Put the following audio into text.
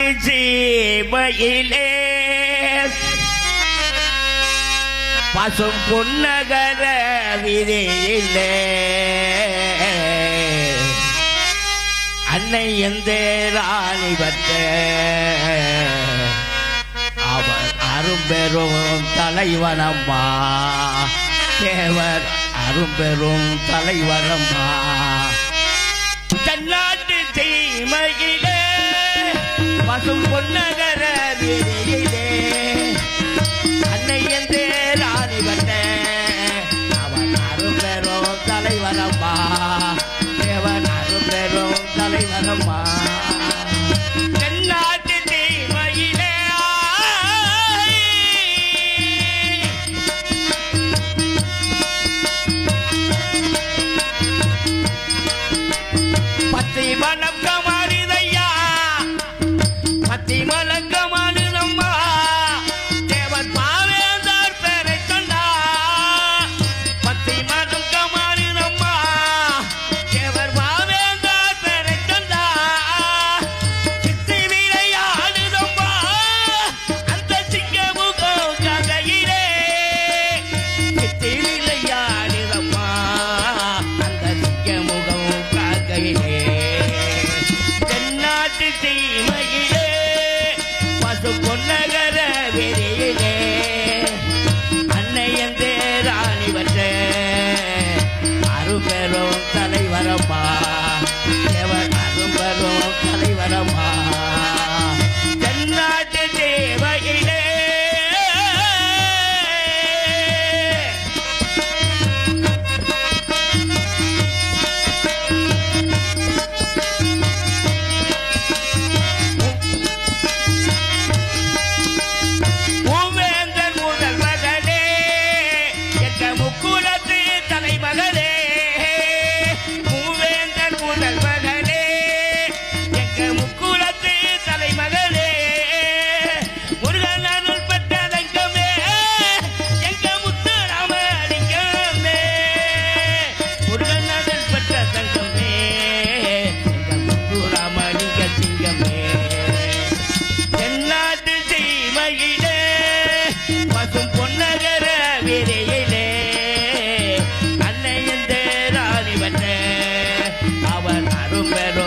ஜீபையிலே பசும் புன்னகர விதையிலே. அன்னை எந்த ராணிபத்த அவர் அரும்பெரும் தலைவனம்மா. தேவர் அரும்பெரும் தலைவனம்மா. தன்னாட்டு தீமையிலே దేవనారు ప్రేమ తలైవరమ్మా birthday, my better